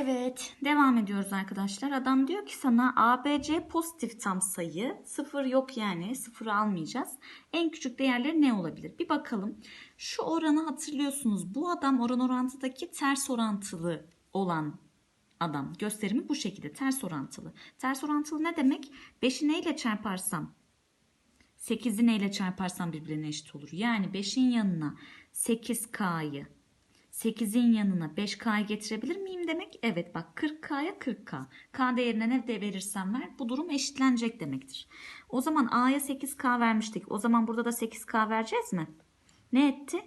Evet, devam ediyoruz arkadaşlar. Adam diyor ki sana ABC pozitif tam sayı. Sıfır yok yani. Sıfırı almayacağız. En küçük değerleri ne olabilir? Bir bakalım. Şu oranı hatırlıyorsunuz. Bu adam oran orantıdaki ters orantılı olan adam. Gösterimi bu şekilde ters orantılı. Ters orantılı ne demek? 5'i neyle çarparsam 8'i neyle çarparsam birbirine eşit olur. Yani 5'in yanına 8K'yı 8'in yanına 5K'yı getirebilir miyim demek? Evet bak 40K'ya 40K. K değerine ne de verirsen ver bu durum eşitlenecek demektir. O zaman A'ya 8K vermiştik. O zaman burada da 8K vereceğiz mi? Ne etti?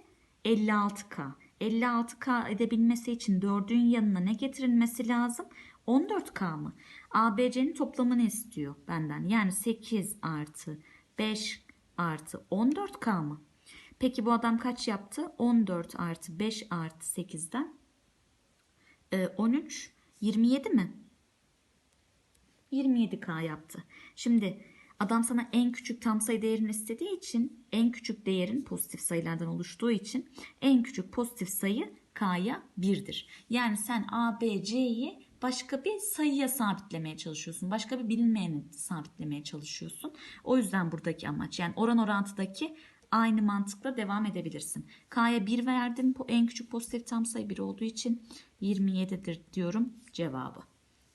56K. 56K edebilmesi için 4'ün yanına ne getirilmesi lazım? 14K mı? ABC'nin toplamını istiyor benden. Yani 8 artı 5 artı 14K mı? Peki bu adam kaç yaptı? 14 artı 5 artı 8'den e, 13 27 mi? 27K yaptı. Şimdi adam sana en küçük tam sayı değerini istediği için en küçük değerin pozitif sayılardan oluştuğu için en küçük pozitif sayı K'ya 1'dir. Yani sen A, B, C'yi başka bir sayıya sabitlemeye çalışıyorsun. Başka bir bilinmeyeni sabitlemeye çalışıyorsun. O yüzden buradaki amaç yani oran orantıdaki aynı mantıkla devam edebilirsin. K'ya 1 verdim. Bu en küçük pozitif tam sayı 1 olduğu için 27'dir diyorum cevabı.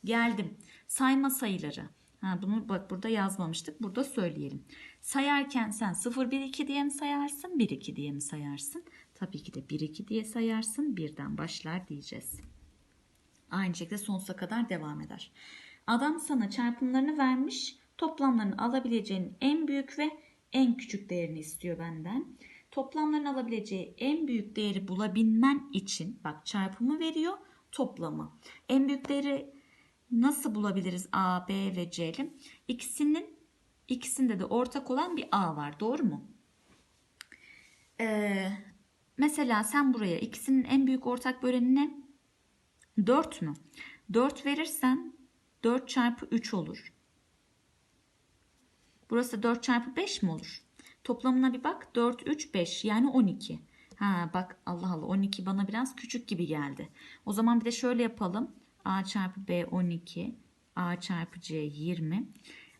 Geldim. Sayma sayıları. Ha, bunu bak burada yazmamıştık. Burada söyleyelim. Sayarken sen 0, 1, 2 diye mi sayarsın? 1, 2 diye mi sayarsın? Tabii ki de 1, 2 diye sayarsın. Birden başlar diyeceğiz. Aynı şekilde sonsuza kadar devam eder. Adam sana çarpımlarını vermiş. Toplamlarını alabileceğin en büyük ve en küçük değerini istiyor benden. Toplamlarını alabileceği en büyük değeri bulabilmen için bak çarpımı veriyor toplamı. En büyük değeri nasıl bulabiliriz A, B ve C'li? İkisinin ikisinde de ortak olan bir A var. Doğru mu? Ee, mesela sen buraya ikisinin en büyük ortak böleni ne? 4 mü? 4 verirsen 4 çarpı 3 olur. Burası 4 çarpı 5 mi olur? Toplamına bir bak. 4, 3, 5 yani 12. Ha bak Allah Allah 12 bana biraz küçük gibi geldi. O zaman bir de şöyle yapalım. A çarpı B 12. A çarpı C 20.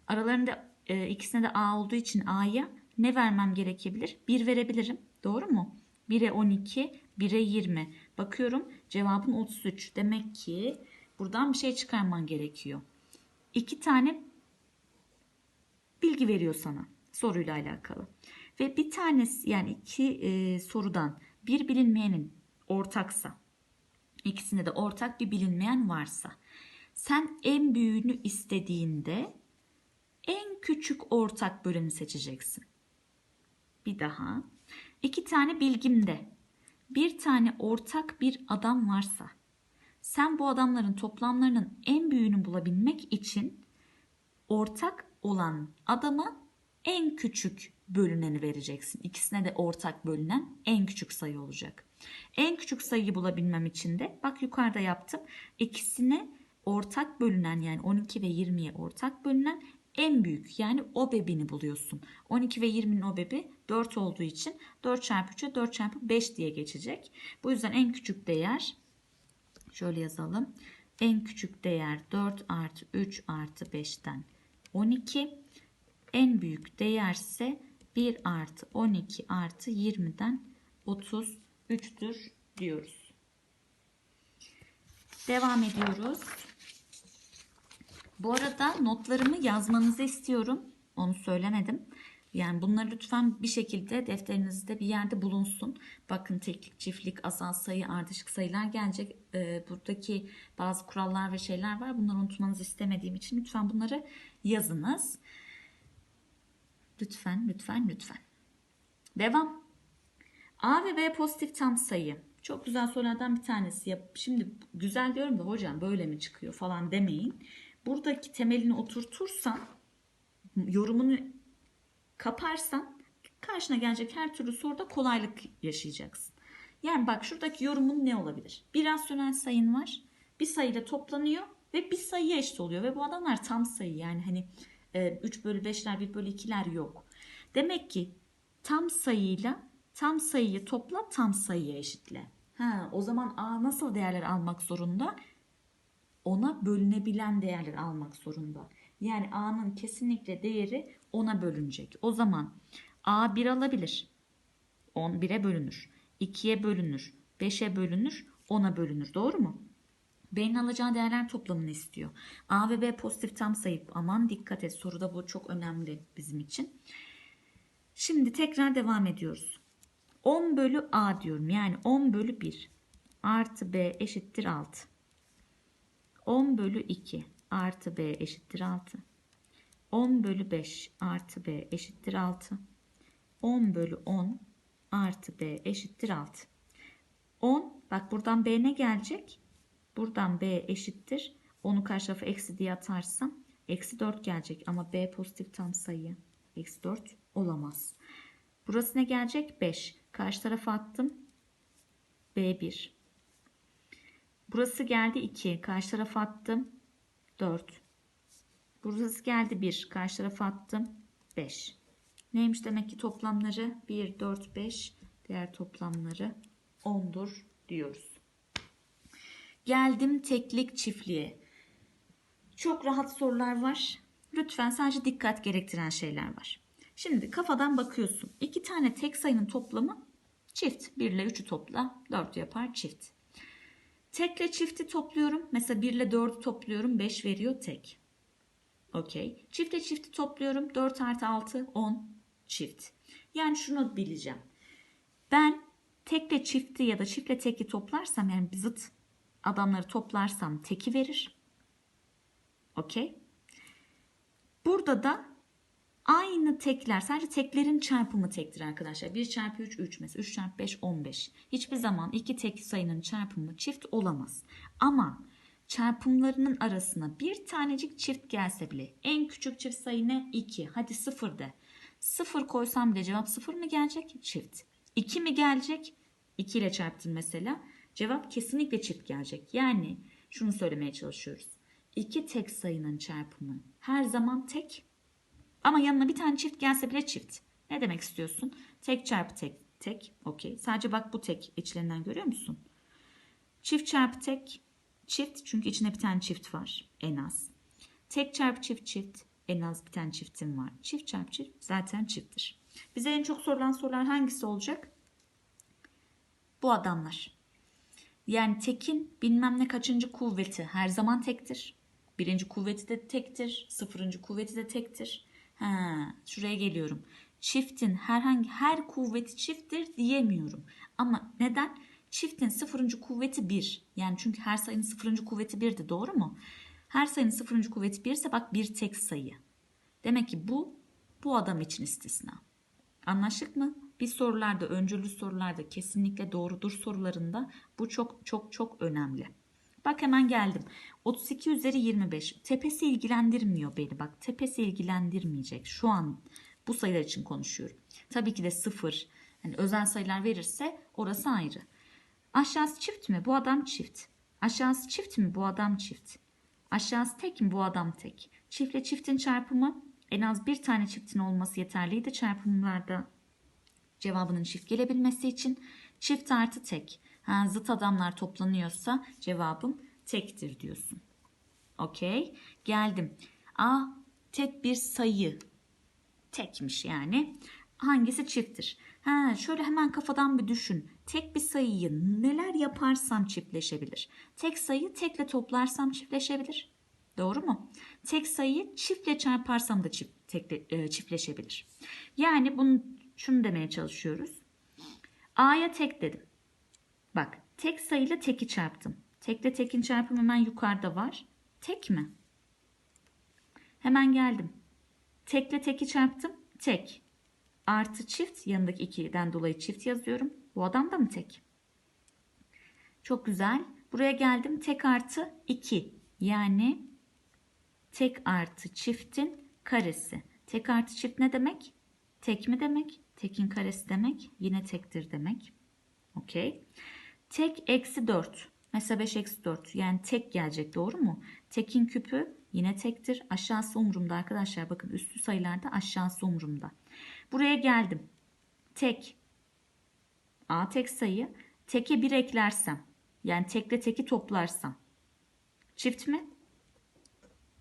Aralarında e, ikisine de A olduğu için A'ya ne vermem gerekebilir? 1 verebilirim. Doğru mu? 1'e 12, 1'e 20. Bakıyorum cevabın 33. Demek ki buradan bir şey çıkarman gerekiyor. İki tane bilgi veriyor sana soruyla alakalı. Ve bir tanesi yani iki e, sorudan bir bilinmeyenin ortaksa ikisinde de ortak bir bilinmeyen varsa sen en büyüğünü istediğinde en küçük ortak böleni seçeceksin. Bir daha iki tane bilgimde bir tane ortak bir adam varsa sen bu adamların toplamlarının en büyüğünü bulabilmek için ortak olan adama en küçük bölüneni vereceksin. İkisine de ortak bölünen en küçük sayı olacak. En küçük sayıyı bulabilmem için de bak yukarıda yaptım. İkisine ortak bölünen yani 12 ve 20'ye ortak bölünen en büyük yani OBEB'ini buluyorsun. 12 ve 20'nin OBEB'i 4 olduğu için 4 çarpı 3'e 4 çarpı 5 diye geçecek. Bu yüzden en küçük değer şöyle yazalım. En küçük değer 4 artı 3 artı 5'ten 12. En büyük değer ise 1 artı 12 artı 20'den 33'tür diyoruz. Devam ediyoruz. Bu arada notlarımı yazmanızı istiyorum. Onu söylemedim. Yani bunları lütfen bir şekilde defterinizde bir yerde bulunsun. Bakın teklik, çiftlik, asal sayı, ardışık sayılar gelecek. Ee, buradaki bazı kurallar ve şeyler var. Bunları unutmanızı istemediğim için lütfen bunları yazınız. Lütfen, lütfen, lütfen. Devam. A ve B pozitif tam sayı. Çok güzel sorulardan bir tanesi. Yap. Şimdi güzel diyorum da hocam böyle mi çıkıyor falan demeyin. Buradaki temelini oturtursan, yorumunu kaparsan karşına gelecek her türlü soruda kolaylık yaşayacaksın. Yani bak şuradaki yorumun ne olabilir? Bir rasyonel sayın var. Bir sayıyla toplanıyor ve bir sayıya eşit oluyor. Ve bu adamlar tam sayı yani hani 3 bölü 5'ler 1 bölü 2'ler yok. Demek ki tam sayıyla tam sayıyı topla tam sayıya eşitle. Ha, o zaman A nasıl değerler almak zorunda? ona bölünebilen değerler almak zorunda. Yani A'nın kesinlikle değeri 10'a bölünecek. O zaman A 1 alabilir. 10 1'e bölünür. 2'ye bölünür. 5'e bölünür. 10'a bölünür. Doğru mu? B'nin alacağı değerler toplamını istiyor. A ve B pozitif tam sayı. Aman dikkat et soruda bu çok önemli bizim için. Şimdi tekrar devam ediyoruz. 10 bölü A diyorum. Yani 10 bölü 1 artı B eşittir 6. 10 bölü 2 artı B eşittir 6. 10 bölü 5 artı B eşittir 6. 10 bölü 10 artı B eşittir 6. 10 bak buradan B ne gelecek? Buradan B eşittir. Onu karşı tarafa eksi diye atarsam eksi 4 gelecek ama B pozitif tam sayı. Eksi 4 olamaz. Burası ne gelecek? 5. Karşı tarafa attım. B1. Burası geldi 2. Karşı tarafa attım. 4. Burası geldi 1. Karşı tarafa attım. 5. Neymiş demek ki toplamları? 1, 4, 5. Diğer toplamları 10'dur diyoruz. Geldim teklik çiftliğe. Çok rahat sorular var. Lütfen sadece dikkat gerektiren şeyler var. Şimdi kafadan bakıyorsun. İki tane tek sayının toplamı çift. 1 ile 3'ü topla 4 yapar çift. Tekle çifti topluyorum. Mesela 1 ile 4'ü topluyorum. 5 veriyor tek. Okey. Çiftle çifti topluyorum. 4 artı 6 10 çift. Yani şunu bileceğim. Ben tekle çifti ya da çiftle teki toplarsam yani zıt adamları toplarsam teki verir. Okey. Burada da aynı tekler sadece teklerin çarpımı tektir arkadaşlar. 1 çarpı 3 3 mesela 3 çarpı 5 15. Hiçbir zaman iki tek sayının çarpımı çift olamaz. Ama çarpımlarının arasına bir tanecik çift gelse bile en küçük çift sayı ne? 2. Hadi 0 de. 0 koysam bile cevap 0 mı gelecek? Çift. 2 mi gelecek? 2 ile çarptın mesela. Cevap kesinlikle çift gelecek. Yani şunu söylemeye çalışıyoruz. İki tek sayının çarpımı her zaman tek ama yanına bir tane çift gelse bile çift. Ne demek istiyorsun? Tek çarpı tek tek. Okey. Sadece bak bu tek içlerinden görüyor musun? Çift çarpı tek çift çünkü içinde bir tane çift var en az. Tek çarpı çift çift en az bir tane çiftim var. Çift çarpı çift zaten çifttir. Bize en çok sorulan sorular hangisi olacak? Bu adamlar. Yani tekin bilmem ne kaçıncı kuvveti her zaman tektir. Birinci kuvveti de tektir. Sıfırıncı kuvveti de tektir. Ha, şuraya geliyorum. Çiftin herhangi her kuvveti çifttir diyemiyorum. Ama neden? Çiftin sıfırıncı kuvveti bir. Yani çünkü her sayının sıfırıncı kuvveti birdi doğru mu? Her sayının sıfırıncı kuvveti bir ise bak bir tek sayı. Demek ki bu bu adam için istisna. Anlaştık mı? Bir sorularda, öncülü sorularda kesinlikle doğrudur sorularında bu çok çok çok önemli. Bak hemen geldim. 32 üzeri 25. Tepesi ilgilendirmiyor beni. Bak tepesi ilgilendirmeyecek. Şu an bu sayılar için konuşuyorum. Tabii ki de sıfır. Yani özel sayılar verirse orası ayrı. Aşağısı çift mi? Bu adam çift. Aşağısı çift mi? Bu adam çift. Aşağısı tek mi? Bu adam tek. Çiftle çiftin çarpımı en az bir tane çiftin olması yeterliydi. Çarpımlarda cevabının çift gelebilmesi için çift artı tek. Ha, zıt adamlar toplanıyorsa cevabım tektir diyorsun. Okey. Geldim. A tek bir sayı. Tekmiş yani. Hangisi çifttir? Ha, şöyle hemen kafadan bir düşün. Tek bir sayıyı neler yaparsam çiftleşebilir. Tek sayı tekle toplarsam çiftleşebilir. Doğru mu? Tek sayıyı çiftle çarparsam da çift, tekle, e, çiftleşebilir. Yani bunu şunu demeye çalışıyoruz. A'ya tek dedim. Bak tek sayıyla teki çarptım. Tekle tekin çarpımı hemen yukarıda var. Tek mi? Hemen geldim. Tekle teki çarptım. Tek. Artı çift yanındaki 2'den dolayı çift yazıyorum. Bu adam da mı tek? Çok güzel. Buraya geldim. Tek artı 2. Yani tek artı çiftin karesi. Tek artı çift ne demek? Tek mi demek? Tekin karesi demek. Yine tektir demek. Okey. Tek eksi 4. Mesela 5 eksi 4. Yani tek gelecek doğru mu? Tekin küpü yine tektir. Aşağısı umurumda arkadaşlar. Bakın üstü sayılarda aşağısı umurumda. Buraya geldim. Tek. A tek sayı. Teke 1 eklersem. Yani tekle teki toplarsam. Çift mi?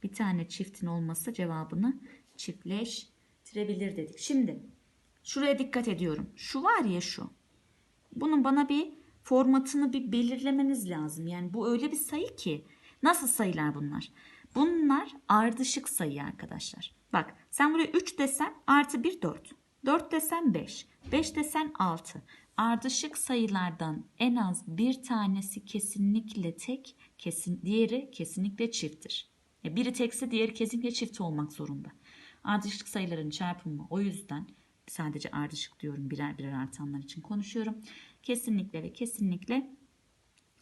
Bir tane çiftin olması cevabını çiftleştirebilir dedik. Şimdi şuraya dikkat ediyorum. Şu var ya şu. Bunun bana bir formatını bir belirlemeniz lazım. Yani bu öyle bir sayı ki. Nasıl sayılar bunlar? Bunlar ardışık sayı arkadaşlar. Bak sen buraya 3 desen artı 1 4. 4 desen 5. 5 desen 6. Ardışık sayılardan en az bir tanesi kesinlikle tek, kesin diğeri kesinlikle çifttir. Ya biri tekse diğeri kesinlikle çift olmak zorunda. Ardışık sayıların çarpımı o yüzden sadece ardışık diyorum birer birer artanlar için konuşuyorum. Kesinlikle ve kesinlikle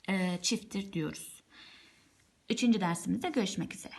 e, çifttir diyoruz. Üçüncü dersimizde görüşmek üzere.